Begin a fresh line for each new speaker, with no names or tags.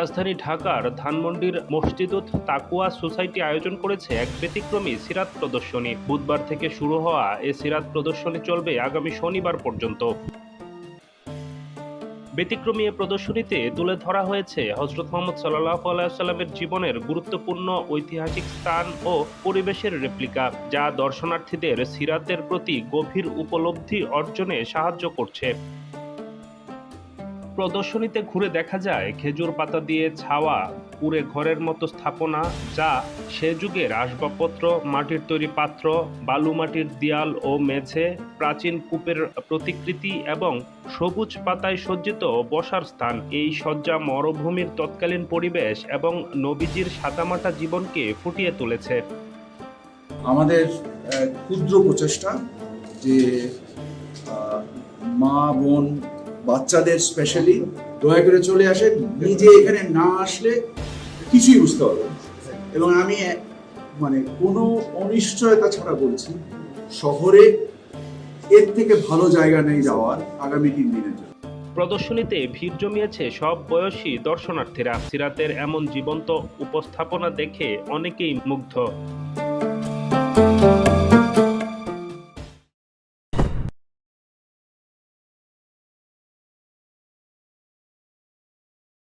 রাজধানী ঢাকার ধানমন্ডির মসজিদুত তাকুয়া সোসাইটি আয়োজন করেছে এক ব্যতিক্রমী সিরাত প্রদর্শনী। বুধবার থেকে শুরু হওয়া এ সিরাত প্রদর্শনী চলবে আগামী শনিবার পর্যন্ত। ব্যতিক্রমী এ প্রদর্শনীতে তুলে ধরা হয়েছে হজরত মোহাম্মদ সাল্লাহ আলাইসাল্লামের জীবনের গুরুত্বপূর্ণ ঐতিহাসিক স্থান ও পরিবেশের রেপ্লিকা, যা দর্শনার্থীদের সিরাতের প্রতি গভীর উপলব্ধি অর্জনে সাহায্য করছে। প্রদর্শনীতে ঘুরে দেখা যায়, খেজুর পাতা দিয়ে ছাওয়া পুরে ঘরের মতো স্থাপনা, যা সে যুগের আসবাবপত্র মাটির তৈরি পাত্র, বালু মাটির দেয়াল ও মেঝে, প্রাচীন কূপের প্রতিকৃতি এবং সবুজ পাতায় সজ্জিত বসার স্থান। এই সজ্জা মরুভূমির তৎকালীন পরিবেশ এবং নবীজির সাদামাটা জীবনকে ফুটিয়ে তুলেছে।
আমাদের ক্ষুদ্র প্রচেষ্টা যে মা, বোন বাচ্চাদের স্পেশালি দয়া করে চলে আসে নিজে এখানে না আসলে কিছুই বুঝতে পারবে এবং আমি মানে কোনো অনিশ্চয়তা ছাড়া বলছি, শহরে এর থেকে ভালো জায়গা নেই যাওয়ার আগামী তিন দিনের জন্য।
প্রদর্শনীতে ভিড় জমিয়েছে সব বয়সী দর্শনার্থীরা। সিরাতের এমন জীবন্ত উপস্থাপনা দেখে অনেকেই মুগ্ধ।